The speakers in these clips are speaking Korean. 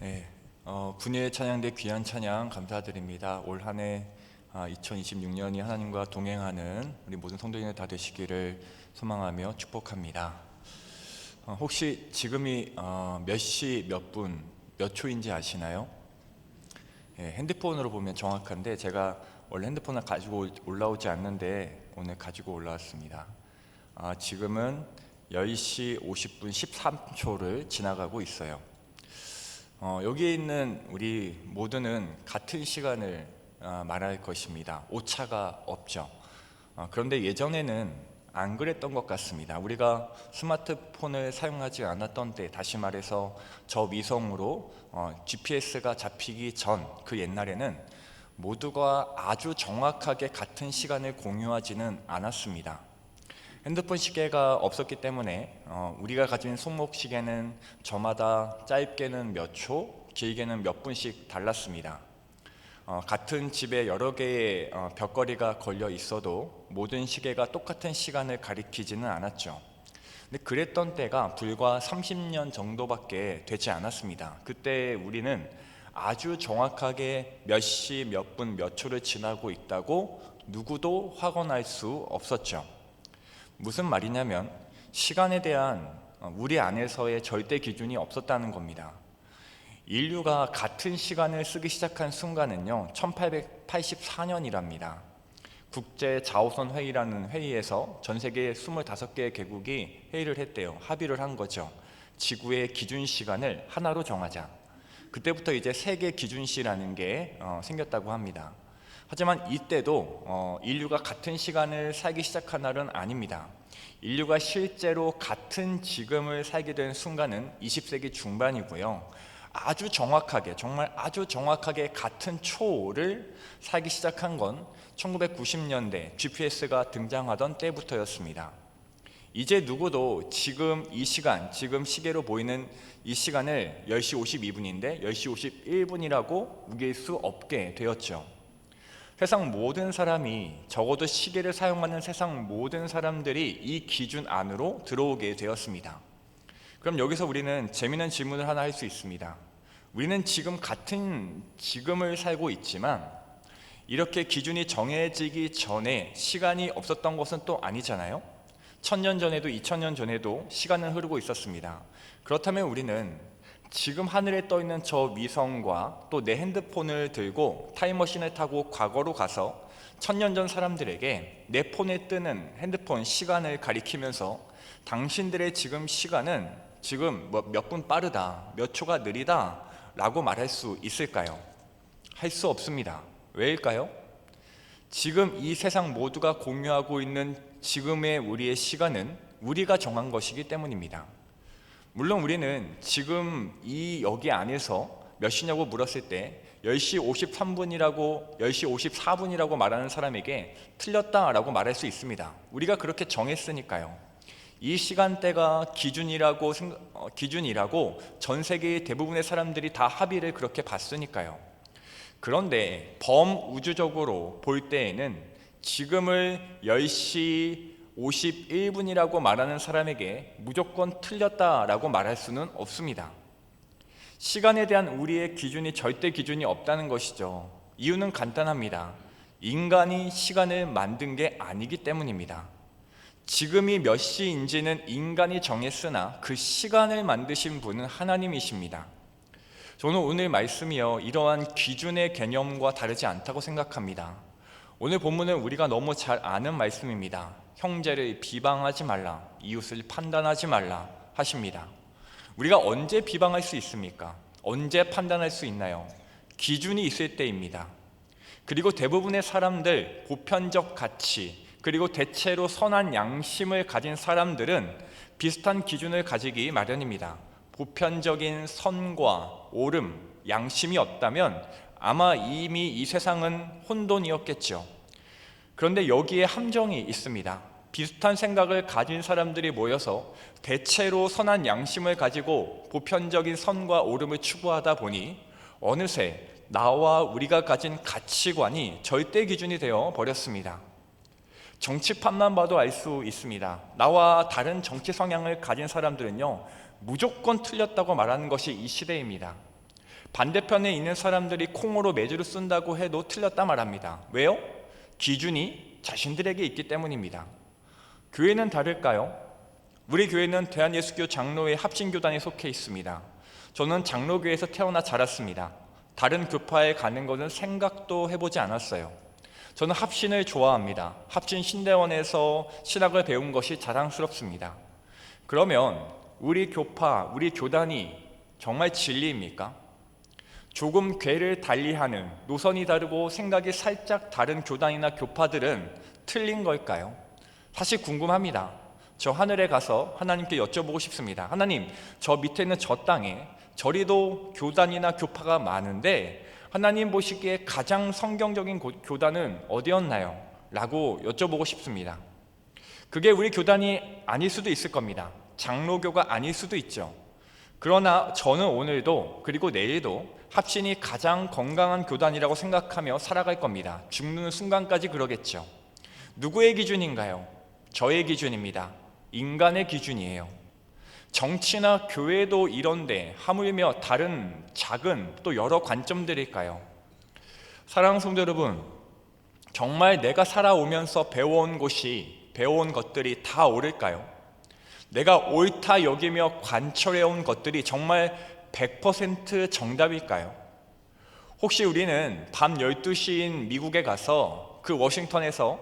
네, 어, 분야의 찬양대 귀한 찬양 감사드립니다. 올 한해 아, 2026년이 하나님과 동행하는 우리 모든 성도인들 다 되시기를 소망하며 축복합니다. 어, 혹시 지금이 어, 몇 시, 몇 분, 몇 초인지 아시나요? 예, 핸드폰으로 보면 정확한데 제가 원래 핸드폰을 가지고 올라오지 않는데 오늘 가지고 올라왔습니다. 아, 지금은 10시 50분 13초를 지나가고 있어요. 어, 여기에 있는 우리 모두는 같은 시간을 아, 말할 것입니다. 오차가 없죠. 어, 그런데 예전에는 안 그랬던 것 같습니다. 우리가 스마트폰을 사용하지 않았던 때, 다시 말해서 저 위성으로 어, GPS가 잡히기 전 그 옛날에는 모두가 아주 정확하게 같은 시간을 공유하지는 않았습니다. 핸드폰 시계가 없었기 때문에 어, 우리가 가진 손목 시계는 저마다 짧게는 몇 초, 길게는 몇 분씩 달랐습니다. 어, 같은 집에 여러 개의 어, 벽걸이가 걸려 있어도 모든 시계가 똑같은 시간을 가리키지는 않았죠. 근데 그랬던 때가 불과 30년 정도밖에 되지 않았습니다. 그때 우리는 아주 정확하게 몇 시, 몇 분, 몇 초를 지나고 있다고 누구도 확언할 수 없었죠. 무슨 말이냐면 시간에 대한 어, 우리 안에서의 절대 기준이 없었다는 겁니다. 인류가 같은 시간을 쓰기 시작한 순간은요, 1884년이랍니다. 국제 자오선 회의라는 회의에서 전 세계 25개의 개국이 회의를 했대요. 합의를 한 거죠. 지구의 기준 시간을 하나로 정하자. 그때부터 이제 세계 기준시라는 게 어, 생겼다고 합니다. 하지만 이때도 어, 인류가 같은 시간을 살기 시작한 날은 아닙니다. 인류가 실제로 같은 지금을 살게 된 순간은 20세기 중반이고요. 아주 정확하게, 정말 아주 정확하게 같은 초를 살기 시작한 건 1990년대 GPS가 등장하던 때부터였습니다. 이제 누구도 지금 이 시간, 지금 시계로 보이는 이 시간을 10시 52분인데 10시 51분이라고 우길 수 없게 되었죠. 세상 모든 사람이 적어도 시계를 사용하는 세상 모든 사람들이 이 기준 안으로 들어오게 되었습니다. 그럼 여기서 우리는 재미있는 질문을 하나 할 수 있습니다. 우리는 지금 같은 지금을 살고 있지만 이렇게 기준이 정해지기 전에 시간이 없었던 것은 또 아니잖아요. 천년 전에도 이천 년 전에도 시간은 흐르고 있었습니다. 그렇다면 우리는 지금 하늘에 떠 있는 저 위성과 또 내 핸드폰을 들고 타임머신을 타고 과거로 가서 천년 전 사람들에게 내 폰에 뜨는 핸드폰 시간을 가리키면서 당신들의 지금 시간은 지금 뭐몇분 빠르다, 몇 초가 느리다 라고 말할 수 있을까요? 할 수 없습니다. 왜일까요? 지금 이 세상 모두가 공유하고 있는 지금의 우리의 시간은 우리가 정한 것이기 때문입니다. 물론 우리는 지금 이 여기 안에서 몇 시냐고 물었을 때 10시 53분이라고 10시 54분이라고 말하는 사람에게 틀렸다라고 말할 수 있습니다. 우리가 그렇게 정했으니까요. 이 시간대가 기준이라고 어, 기준이라고 전 세계의 대부분의 사람들이 다 합의를 그렇게 봤으니까요. 그런데 범우주적으로 볼 때에는 지금을 10시 51분이라고 말하는 사람에게 무조건 틀렸다라고 말할 수는 없습니다. 시간에 대한 우리의 기준이 절대 기준이 없다는 것이죠. 이유는 간단합니다. 인간이 시간을 만든 게 아니기 때문입니다. 지금이 몇 시인지는 인간이 정했으나 그 시간을 만드신 분은 하나님이십니다. 저는 오늘 말씀이요 이러한 기준의 개념과 다르지 않다고 생각합니다. 오늘 본문은 우리가 너무 잘 아는 말씀입니다. 형제를 비방하지 말라, 이웃을 판단하지 말라 하십니다. 우리가 언제 비방할 수 있습니까? 언제 판단할 수 있나요? 기준이 있을 때입니다. 그리고 대부분의 사람들 보편적 가치 그리고 대체로 선한 양심을 가진 사람들은 비슷한 기준을 가지기 마련입니다. 보편적인 선과 옳음, 양심이 없다면 아마 이미 이 세상은 혼돈이었겠죠. 그런데 여기에 함정이 있습니다. 비슷한 생각을 가진 사람들이 모여서 대체로 선한 양심을 가지고 보편적인 선과 옳음을 추구하다 보니 어느새 나와 우리가 가진 가치관이 절대 기준이 되어 버렸습니다. 정치판만 봐도 알 수 있습니다. 나와 다른 정치 성향을 가진 사람들은요, 무조건 틀렸다고 말하는 것이 이 시대입니다. 반대편에 있는 사람들이 콩으로 매주를 쓴다고 해도 틀렸다 말합니다. 왜요? 기준이 자신들에게 있기 때문입니다. 교회는 다를까요? 우리 교회는 대한예수교 장로회 합진교단에 속해 있습니다. 저는 장로교회에서 태어나 자랐습니다. 다른 교파에 가는 것은 생각도 해보지 않았어요. 저는 합신을 좋아합니다. 합신 신대원에서 신학을 배운 것이 자랑스럽습니다. 그러면 우리 교파, 우리 교단이 정말 진리입니까? 조금 궤를 달리하는 노선이 다르고 생각이 살짝 다른 교단이나 교파들은 틀린 걸까요? 사실 궁금합니다. 저 하늘에 가서 하나님께 여쭤보고 싶습니다. 하나님, 저 밑에 있는 저 땅에 저리도 교단이나 교파가 많은데 하나님 보시기에 가장 성경적인 고- 교단은 어디였나요? 라고 여쭤보고 싶습니다. 그게 우리 교단이 아닐 수도 있을 겁니다. 장로교가 아닐 수도 있죠. 그러나 저는 오늘도 그리고 내일도 합신이 가장 건강한 교단이라고 생각하며 살아갈 겁니다. 죽는 순간까지 그러겠죠. 누구의 기준인가요? 저의 기준입니다. 인간의 기준이에요. 정치나 교회도 이런데 하물며 다른 작은 또 여러 관점들일까요? 사랑하는 성도 여러분, 정말 내가 살아오면서 배워온 것이 배워온 것들이 다 옳을까요? 내가 옳다 여기며 관철해온 것들이 정말 100% 정답일까요? 혹시 우리는 밤 12시인 미국에 가서 그 워싱턴에서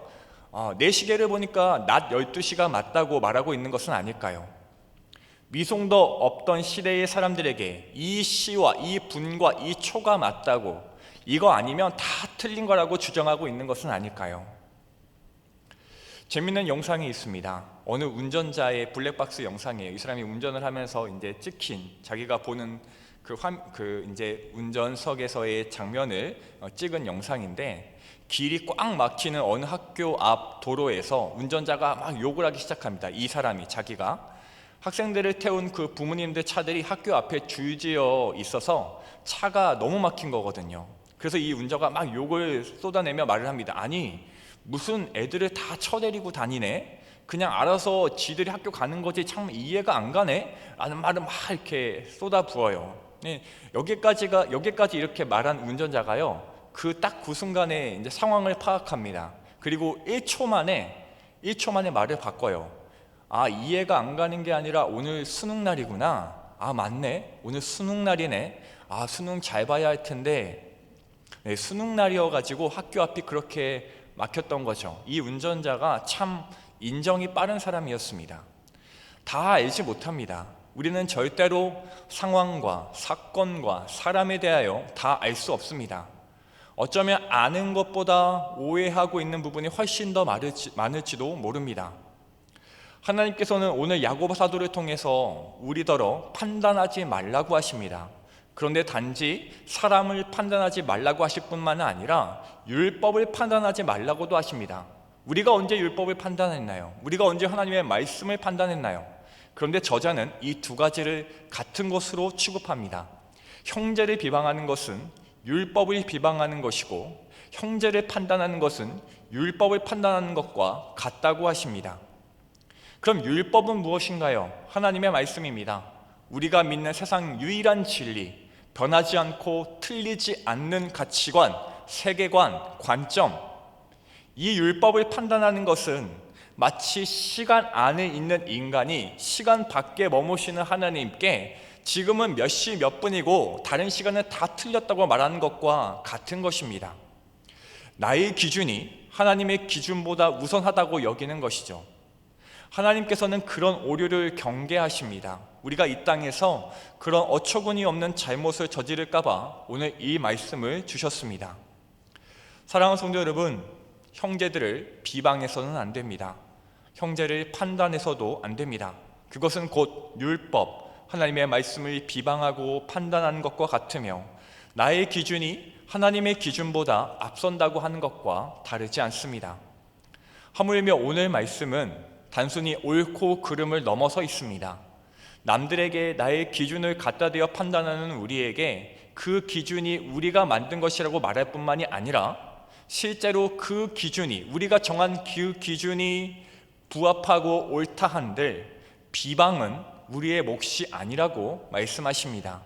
어, 내 시계를 보니까 낮 12시가 맞다고 말하고 있는 것은 아닐까요? 미송도 없던 시대의 사람들에게 이 시와 이 분과 이 초가 맞다고 이거 아니면 다 틀린 거라고 주장하고 있는 것은 아닐까요? 재밌는 영상이 있습니다. 어느 운전자의 블랙박스 영상이에요. 이 사람이 운전을 하면서 이제 찍힌 자기가 보는 그, 화, 그 이제 운전석에서의 장면을 어, 찍은 영상인데 길이 꽉 막히는 어느 학교 앞 도로에서 운전자가 막 욕을 하기 시작합니다. 이 사람이 자기가 학생들을 태운 그 부모님들 차들이 학교 앞에 줄지어 있어서 차가 너무 막힌 거거든요. 그래서 이 운전자가 막 욕을 쏟아내며 말을 합니다. 아니 무슨 애들을 다 쳐내리고 다니네? 그냥 알아서 지들이 학교 가는 거지 참 이해가 안 가네? 라는 말을 막 이렇게 쏟아 부어요. 네, 여기까지가 여기까지 이렇게 말한 운전자가요. 그 딱 그 순간에 이제 상황을 파악합니다. 그리고 1초 만에 1초 만에 말을 바꿔요. 아 이해가 안 가는 게 아니라 오늘 수능 날이구나. 아 맞네. 오늘 수능 날이네. 아 수능 잘 봐야 할 텐데 네, 수능 날이어가지고 학교 앞이 그렇게 막혔던 거죠. 이 운전자가 참 인정이 빠른 사람이었습니다. 다 알지 못합니다. 우리는 절대로 상황과 사건과 사람에 대하여 다 알 수 없습니다. 어쩌면 아는 것보다 오해하고 있는 부분이 훨씬 더 많을지, 많을지도 모릅니다. 하나님께서는 오늘 야고보 사도를 통해서 우리더러 판단하지 말라고 하십니다. 그런데 단지 사람을 판단하지 말라고 하실 뿐만 아니라 율법을 판단하지 말라고도 하십니다. 우리가 언제 율법을 판단했나요? 우리가 언제 하나님의 말씀을 판단했나요? 그런데 저자는 이 두 가지를 같은 것으로 취급합니다. 형제를 비방하는 것은 율법을 비방하는 것이고 형제를 판단하는 것은 율법을 판단하는 것과 같다고 하십니다. 그럼 율법은 무엇인가요? 하나님의 말씀입니다. 우리가 믿는 세상 유일한 진리, 변하지 않고 틀리지 않는 가치관, 세계관, 관점. 이 율법을 판단하는 것은 마치 시간 안에 있는 인간이 시간 밖에 머무시는 하나님께 지금은 몇 시 몇 분이고 다른 시간은 다 틀렸다고 말하는 것과 같은 것입니다. 나의 기준이 하나님의 기준보다 우선하다고 여기는 것이죠. 하나님께서는 그런 오류를 경계하십니다. 우리가 이 땅에서 그런 어처구니 없는 잘못을 저지를까봐 오늘 이 말씀을 주셨습니다. 사랑하는 성도 여러분, 형제들을 비방해서는 안 됩니다. 형제를 판단해서도 안 됩니다. 그것은 곧 율법, 하나님의 말씀을 비방하고 판단하는 것과 같으며 나의 기준이 하나님의 기준보다 앞선다고 하는 것과 다르지 않습니다. 하물며 오늘 말씀은 단순히 옳고 그름을 넘어서 있습니다. 남들에게 나의 기준을 갖다 대어 판단하는 우리에게 그 기준이 우리가 만든 것이라고 말할 뿐만이 아니라 실제로 그 기준이 우리가 정한 그 기준이 부합하고 옳다 한들 비방은 우리의 몫이 아니라고 말씀하십니다.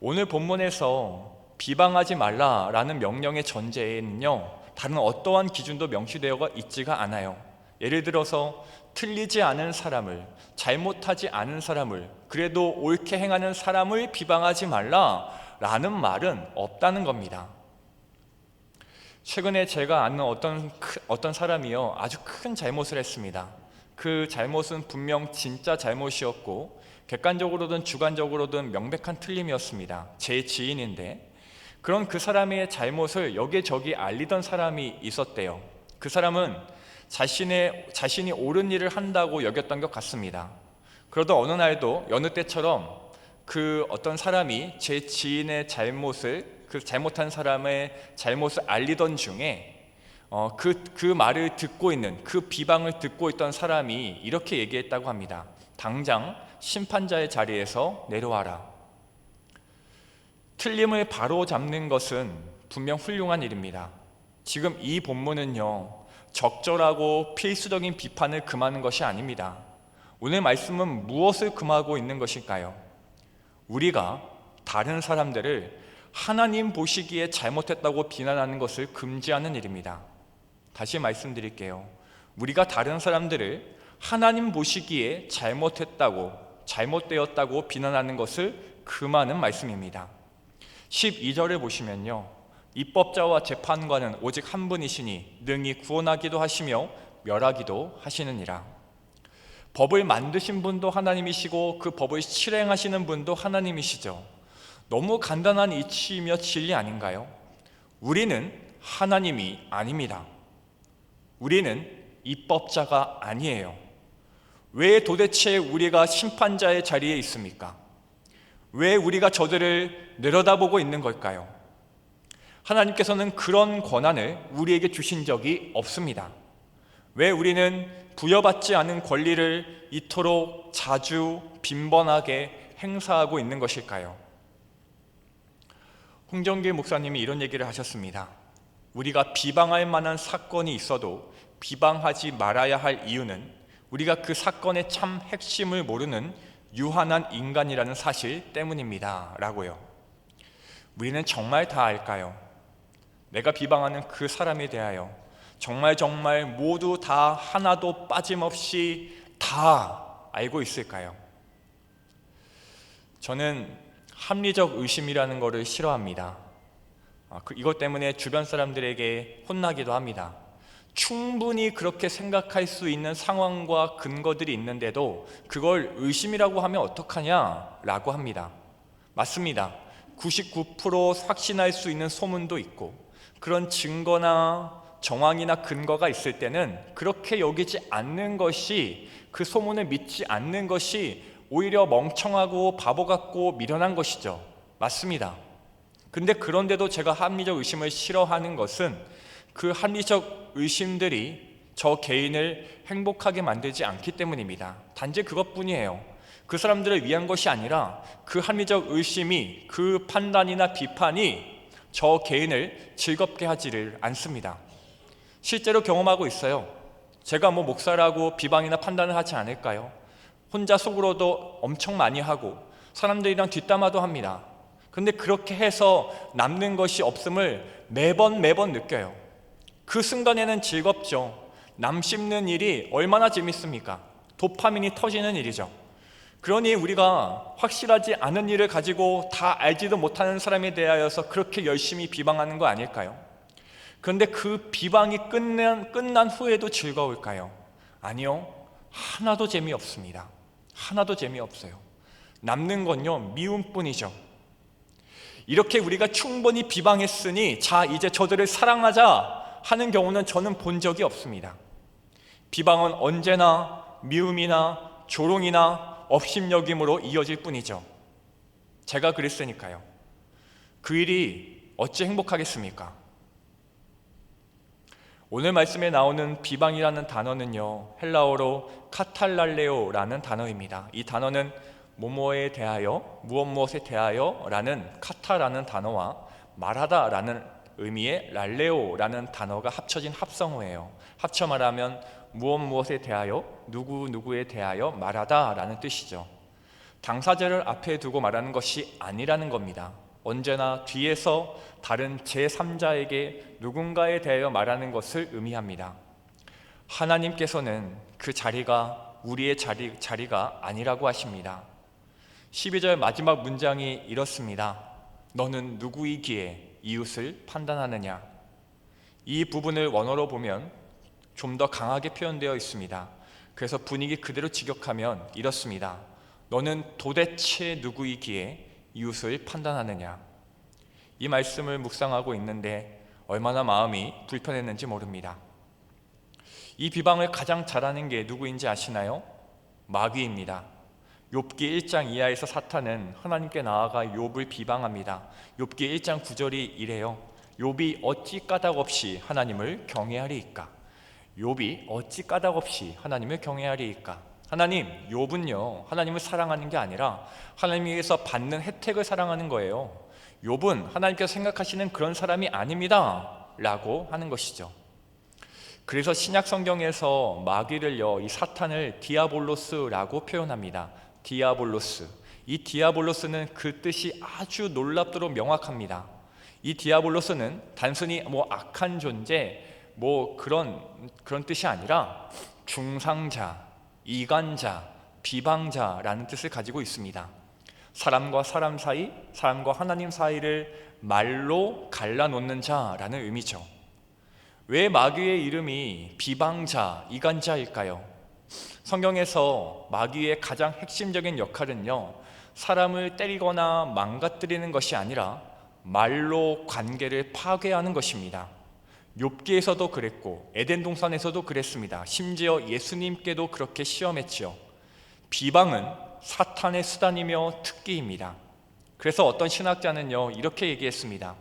오늘 본문에서 비방하지 말라라는 명령의 전제에는요 다른 어떠한 기준도 명시되어 있지가 않아요. 예를 들어서 틀리지 않은 사람을 잘못하지 않은 사람을 그래도 옳게 행하는 사람을 비방하지 말라라는 말은 없다는 겁니다. 최근에 제가 아는 어떤 크- 어떤 사람이요 아주 큰 잘못을 했습니다. 그 잘못은 분명 진짜 잘못이었고 객관적으로든 주관적으로든 명백한 틀림이었습니다. 제 지인인데 그런 그 사람의 잘못을 여기저기 알리던 사람이 있었대요. 그 사람은 자신의 자신이 옳은 일을 한다고 여겼던 것 같습니다. 그러던 어느 날도 여느 때처럼 그 어떤 사람이 제 지인의 잘못을 그 잘못한 사람의 잘못을 알리던 중에 어, 그, 그 말을 듣고 있는 그 비방을 듣고 있던 사람이 이렇게 얘기했다고 합니다. 당장 심판자의 자리에서 내려와라. 틀림을 바로 잡는 것은 분명 훌륭한 일입니다. 지금 이 본문은요, 적절하고 필수적인 비판을 금하는 것이 아닙니다. 오늘 말씀은 무엇을 금하고 있는 것일까요? 우리가 다른 사람들을 하나님 보시기에 잘못했다고 비난하는 것을 금지하는 일입니다. 다시 말씀드릴게요. 우리가 다른 사람들을 하나님 보시기에 잘못했다고, 잘못되었다고 비난하는 것을 금하는 말씀입니다. 12절을 보시면요. 입법자와 재판관은 오직 한 분이시니 능히 구원하기도 하시며 멸하기도 하시느니라. 법을 만드신 분도 하나님이시고 그 법을 실행하시는 분도 하나님이시죠. 너무 간단한 이치이며 진리 아닌가요? 우리는 하나님이 아닙니다. 우리는 입법자가 아니에요. 왜 도대체 우리가 심판자의 자리에 있습니까? 왜 우리가 저들을 내려다보고 있는 걸까요? 하나님께서는 그런 권한을 우리에게 주신 적이 없습니다. 왜 우리는 부여받지 않은 권리를 이토록 자주 빈번하게 행사하고 있는 것일까요? 홍정길 목사님이 이런 얘기를 하셨습니다. 우리가 비방할 만한 사건이 있어도 비방하지 말아야 할 이유는 우리가 그 사건의 참 핵심을 모르는 유한한 인간이라는 사실 때문입니다. 라고요. 우리는 정말 다 알까요? 내가 비방하는 그 사람에 대하여 정말 정말 모두 다 하나도 빠짐없이 다 알고 있을까요? 저는 합리적 의심이라는 것을 싫어합니다. 아, 그- 이것 때문에 주변 사람들에게 혼나기도 합니다. 충분히 그렇게 생각할 수 있는 상황과 근거들이 있는데도 그걸 의심이라고 하면 어떡하냐라고 합니다. 맞습니다. 99% 확신할 수 있는 소문도 있고 그런 증거나 정황이나 근거가 있을 때는 그렇게 여기지 않는 것이 그 소문을 믿지 않는 것이 오히려 멍청하고 바보 같고 미련한 것이죠. 맞습니다. 근데 그런데도 제가 합리적 의심을 싫어하는 것은 그 합리적 의심들이 저 개인을 행복하게 만들지 않기 때문입니다. 단지 그것뿐이에요. 그 사람들을 위한 것이 아니라 그 합리적 의심이 그 판단이나 비판이 저 개인을 즐겁게 하지를 않습니다. 실제로 경험하고 있어요. 제가 뭐 목사라고 비방이나 판단을 하지 않을까요? 혼자 속으로도 엄청 많이 하고 사람들이랑 뒷담화도 합니다. 근데 그렇게 해서 남는 것이 없음을 매번 매번 느껴요. 그 순간에는 즐겁죠. 남 씹는 일이 얼마나 재밌습니까? 도파민이 터지는 일이죠. 그러니 우리가 확실하지 않은 일을 가지고 다 알지도 못하는 사람에 대하여서 그렇게 열심히 비방하는 거 아닐까요? 그런데 그 비방이 끝난, 끝난 후에도 즐거울까요? 아니요. 하나도 재미없습니다. 하나도 재미없어요. 남는 건요, 미움뿐이죠. 이렇게 우리가 충분히 비방했으니, 자, 이제 저들을 사랑하자 하는 경우는 저는 본 적이 없습니다. 비방은 언제나 미움이나 조롱이나 업심여김으로 이어질 뿐이죠. 제가 그랬으니까요. 그 일이 어찌 행복하겠습니까? 오늘 말씀에 나오는 비방이라는 단어는요 헬라어로 카탈랄레오라는 단어입니다. 이 단어는 뭐뭐에 대하여 무엇 무엇에 대하여 라는 카타라는 단어와 말하다라는 의미의 랄레오라는 단어가 합쳐진 합성어예요. 합쳐 말하면 무엇 무엇에 대하여 누구 누구에 대하여 말하다라는 뜻이죠. 당사자를 앞에 두고 말하는 것이 아니라는 겁니다. 언제나 뒤에서 다른 제3자에게 누군가에 대하여 말하는 것을 의미합니다. 하나님께서는 그 자리가 우리의 자리, 자리가 아니라고 하십니다. 12절 마지막 문장이 이렇습니다. 너는 누구이기에 이웃을 판단하느냐? 이 부분을 원어로 보면 좀 더 강하게 표현되어 있습니다. 그래서 분위기 그대로 직역하면 이렇습니다. 너는 도대체 누구이기에 이웃을 판단하느냐? 이 말씀을 묵상하고 있는데 얼마나 마음이 불편했는지 모릅니다. 이 비방을 가장 잘하는 게 누구인지 아시나요? 마귀입니다. 욥기 1장 이하에서 사탄은 하나님께 나아가 욥을 비방합니다. 욥기 1장 9절이 이래요. 욥이 어찌 까닭없이 하나님을 경외하리이까? 욥이 어찌 까닭없이 하나님을 경외하리이까? 하나님, 욥은요. 하나님을 사랑하는 게 아니라 하나님에게서 받는 혜택을 사랑하는 거예요. 욥은 하나님께서 생각하시는 그런 사람이 아닙니다. 라고 하는 것이죠. 그래서 신약 성경에서 마귀를요, 이 사탄을 디아볼로스라고 표현합니다. 디아볼로스. 이 디아볼로스는 그 뜻이 아주 놀랍도록 명확합니다. 이 디아볼로스는 단순히 뭐 악한 존재, 뭐 그런 그런 뜻이 아니라 중상자, 이간자, 비방자라는 뜻을 가지고 있습니다. 사람과 사람 사이, 사람과 하나님 사이를 말로 갈라놓는 자라는 의미죠. 왜 마귀의 이름이 비방자, 이간자일까요? 성경에서 마귀의 가장 핵심적인 역할은요, 사람을 때리거나 망가뜨리는 것이 아니라 말로 관계를 파괴하는 것입니다. 욥기에서도 그랬고 에덴 동산에서도 그랬습니다. 심지어 예수님께도 그렇게 시험했지요. 비방은 사탄의 수단이며 특기입니다. 그래서 어떤 신학자는요 이렇게 얘기했습니다.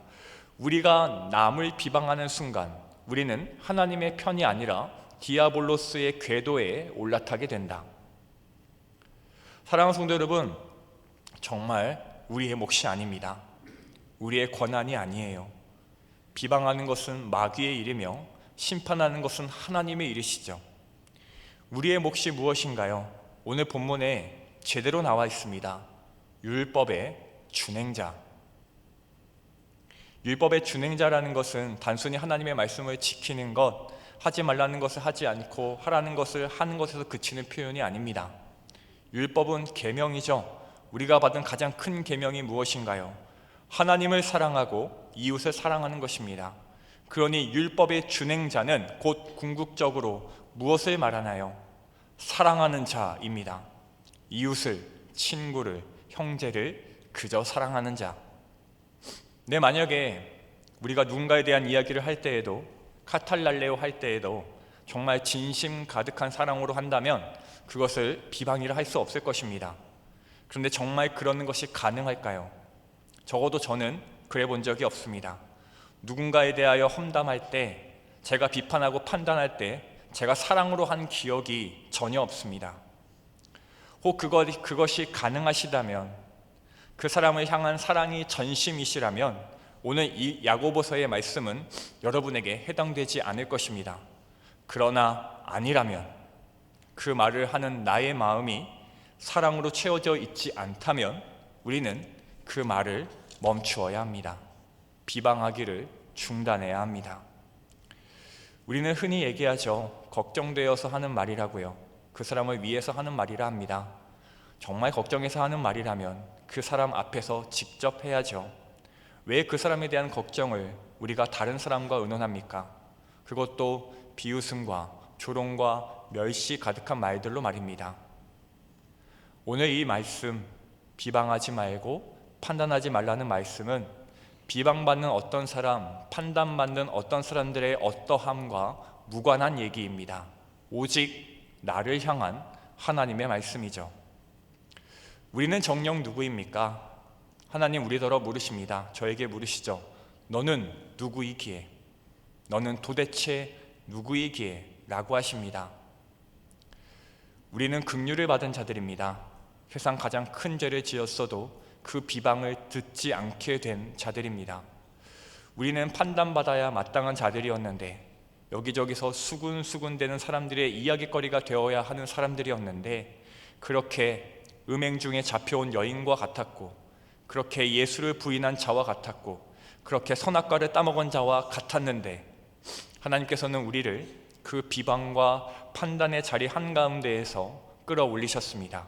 우리가 남을 비방하는 순간 우리는 하나님의 편이 아니라 디아볼로스의 궤도에 올라타게 된다. 사랑하는 성도 여러분, 정말 우리의 몫이 아닙니다. 우리의 권한이 아니에요. 비방하는 것은 마귀의 일이며 심판하는 것은 하나님의 일이시죠. 우리의 몫이 무엇인가요? 오늘 본문에 제대로 나와 있습니다. 율법의 준행자. 율법의 준행자라는 것은 단순히 하나님의 말씀을 지키는 것, 하지 말라는 것을 하지 않고 하라는 것을 하는 것에서 그치는 표현이 아닙니다. 율법은 계명이죠. 우리가 받은 가장 큰 계명이 무엇인가요? 하나님을 사랑하고 이웃을 사랑하는 것입니다. 그러니 율법의 준행자는 곧 궁극적으로 무엇을 말하나요? 사랑하는 자입니다. 이웃을, 친구를, 형제를 그저 사랑하는 자. 네, 만약에 우리가 누군가에 대한 이야기를 할 때에도 카탈랄레오 할 때에도 정말 진심 가득한 사랑으로 한다면 그것을 비방이라 할 수 없을 것입니다. 그런데 정말 그러는 것이 가능할까요? 적어도 저는 그래 본 적이 없습니다. 누군가에 대하여 험담할 때, 제가 비판하고 판단할 때, 제가 사랑으로 한 기억이 전혀 없습니다. 혹 그것, 그것이 가능하시다면, 그 사람을 향한 사랑이 전심이시라면, 오늘 이 야고보서의 말씀은 여러분에게 해당되지 않을 것입니다. 그러나 아니라면, 그 말을 하는 나의 마음이 사랑으로 채워져 있지 않다면, 우리는 그 말을 멈추어야 합니다. 비방하기를 중단해야 합니다. 우리는 흔히 얘기하죠. 걱정되어서 하는 말이라고요. 그 사람을 위해서 하는 말이라 합니다. 정말 걱정해서 하는 말이라면 그 사람 앞에서 직접 해야죠. 왜 그 사람에 대한 걱정을 우리가 다른 사람과 의논합니까? 그것도 비웃음과 조롱과 멸시 가득한 말들로 말입니다. 오늘 이 말씀 비방하지 말고 판단하지 말라는 말씀은 비방받는 어떤 사람, 판단받는 어떤 사람들의 어떠함과 무관한 얘기입니다. 오직 나를 향한 하나님의 말씀이죠. 우리는 정령 누구입니까? 하나님 우리더러 물으십니다. 저에게 물으시죠. 너는 누구이기에? 너는 도대체 누구이기에? 라고 하십니다. 우리는 긍휼을 받은 자들입니다. 세상 가장 큰 죄를 지었어도 그 비방을 듣지 않게 된 자들입니다. 우리는 판단받아야 마땅한 자들이었는데 여기저기서 수군수군대는 사람들의 이야기거리가 되어야 하는 사람들이었는데 그렇게 음행 중에 잡혀온 여인과 같았고 그렇게 예수를 부인한 자와 같았고 그렇게 선악과를 따먹은 자와 같았는데 하나님께서는 우리를 그 비방과 판단의 자리 한가운데에서 끌어올리셨습니다.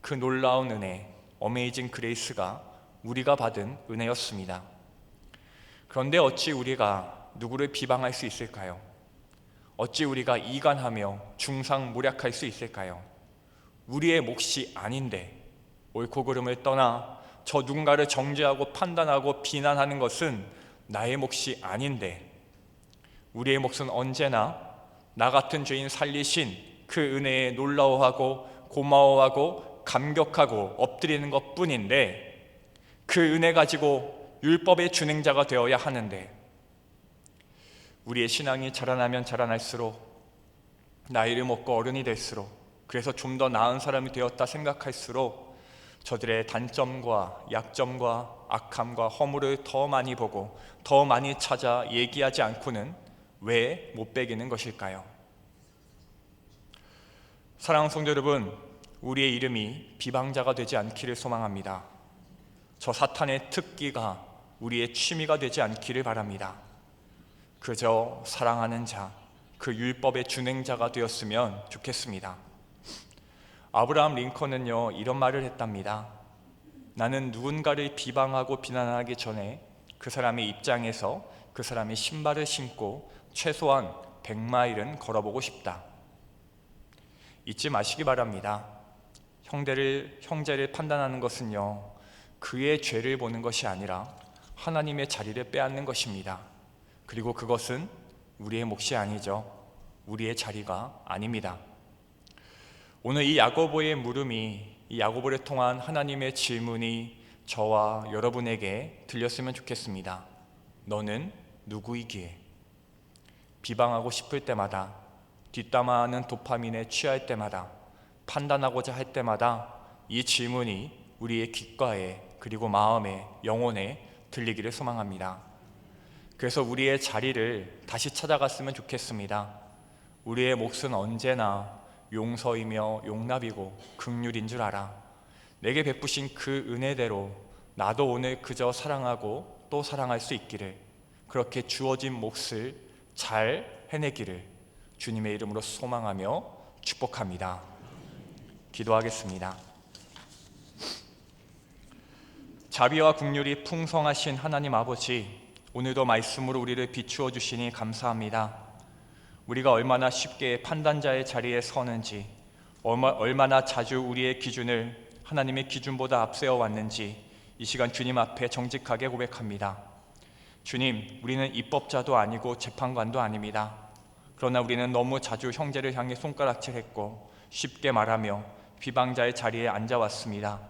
그 놀라운 은혜, 어메이징 그레이스가 우리가 받은 은혜였습니다. 그런데 어찌 우리가 누구를 비방할 수 있을까요? 어찌 우리가 이간하며 중상모략할 수 있을까요? 우리의 몫이 아닌데 옳고 그름을 떠나 저 누군가를 정죄하고 판단하고 비난하는 것은 나의 몫이 아닌데 우리의 몫은 언제나 나 같은 죄인 살리신 그 은혜에 놀라워하고 고마워하고 감격하고 엎드리는 것 뿐인데 그 은혜 가지고 율법의 준행자가 되어야 하는데 우리의 신앙이 자라나면 자라날수록 나이를 먹고 어른이 될수록 그래서 좀 더 나은 사람이 되었다 생각할수록 저들의 단점과 약점과 악함과 허물을 더 많이 보고 더 많이 찾아 얘기하지 않고는 왜 못 배기는 것일까요? 사랑하는 성도 여러분, 우리의 이름이 비방자가 되지 않기를 소망합니다. 저 사탄의 특기가 우리의 취미가 되지 않기를 바랍니다. 그저 사랑하는 자, 그 율법의 준행자가 되었으면 좋겠습니다. 아브라함 링컨은요, 이런 말을 했답니다. 나는 누군가를 비방하고 비난하기 전에 그 사람의 입장에서 그 사람의 신발을 신고 최소한 100마일은 걸어보고 싶다. 잊지 마시기 바랍니다. 형제를, 형제를 판단하는 것은요, 그의 죄를 보는 것이 아니라 하나님의 자리를 빼앗는 것입니다. 그리고 그것은 우리의 몫이 아니죠. 우리의 자리가 아닙니다. 오늘 이 야고보의 물음이 이 야고보를 통한 하나님의 질문이 저와 여러분에게 들렸으면 좋겠습니다. 너는 누구이기에? 비방하고 싶을 때마다 뒷담화하는 도파민에 취할 때마다 판단하고자 할 때마다 이 질문이 우리의 귓가에 그리고 마음에 영혼에 들리기를 소망합니다. 그래서 우리의 자리를 다시 찾아갔으면 좋겠습니다. 우리의 몫은 언제나 용서이며 용납이고 극률인 줄 알아. 내게 베푸신 그 은혜대로 나도 오늘 그저 사랑하고 또 사랑할 수 있기를 그렇게 주어진 몫을 잘 해내기를 주님의 이름으로 소망하며 축복합니다. 기도하겠습니다. 자비와 국률이 풍성하신 하나님 아버지, 오늘도 말씀으로 우리를 비추어 주시니 감사합니다. 우리가 얼마나 쉽게 판단자의 자리에 서는지, 얼마, 얼마나 자주 우리의 기준을 하나님의 기준보다 앞세워 왔는지 이 시간 주님 앞에 정직하게 고백합니다. 주님, 우리는 입법자도 아니고 재판관도 아닙니다. 그러나 우리는 너무 자주 형제를 향해 손가락질했고 쉽게 말하며 비방자의 자리에 앉아왔습니다.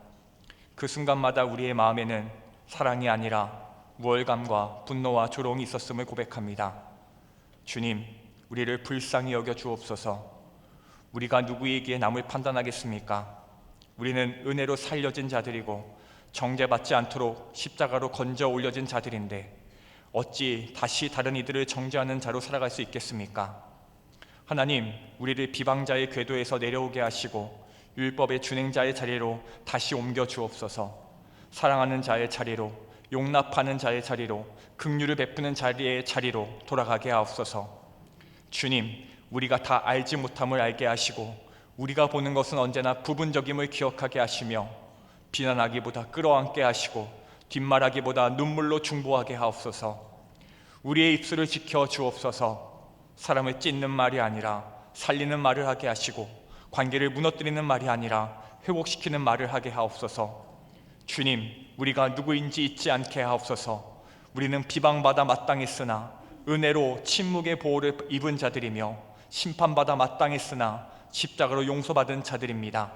그 순간마다 우리의 마음에는 사랑이 아니라 우월감과 분노와 조롱이 있었음을 고백합니다. 주님, 우리를 불쌍히 여겨 주옵소서. 우리가 누구에게 남을 판단하겠습니까? 우리는 은혜로 살려진 자들이고 정죄받지 않도록 십자가로 건져 올려진 자들인데 어찌 다시 다른 이들을 정죄하는 자로 살아갈 수 있겠습니까? 하나님, 우리를 비방자의 궤도에서 내려오게 하시고 율법의 준행자의 자리로 다시 옮겨 주옵소서. 사랑하는 자의 자리로, 용납하는 자의 자리로, 긍휼을 베푸는 자리의 자리로 돌아가게 하옵소서. 주님, 우리가 다 알지 못함을 알게 하시고 우리가 보는 것은 언제나 부분적임을 기억하게 하시며 비난하기보다 끌어안게 하시고 뒷말하기보다 눈물로 중보하게 하옵소서. 우리의 입술을 지켜 주옵소서. 사람을 찢는 말이 아니라 살리는 말을 하게 하시고 관계를 무너뜨리는 말이 아니라 회복시키는 말을 하게 하옵소서. 주님, 우리가 누구인지 잊지 않게 하옵소서. 우리는 비방받아 마땅했으나 은혜로 침묵의 보호를 입은 자들이며 심판받아 마땅했으나 십자가로 용서받은 자들입니다.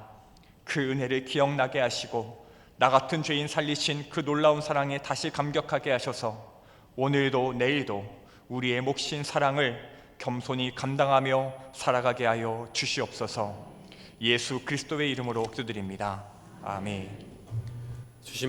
그 은혜를 기억나게 하시고 나 같은 죄인 살리신 그 놀라운 사랑에 다시 감격하게 하셔서 오늘도 내일도 우리의 몫인 사랑을 겸손히 감당하며 살아가게 하여 주시옵소서. 예수 그리스도의 이름으로 기도드립니다. 아멘. 주신 말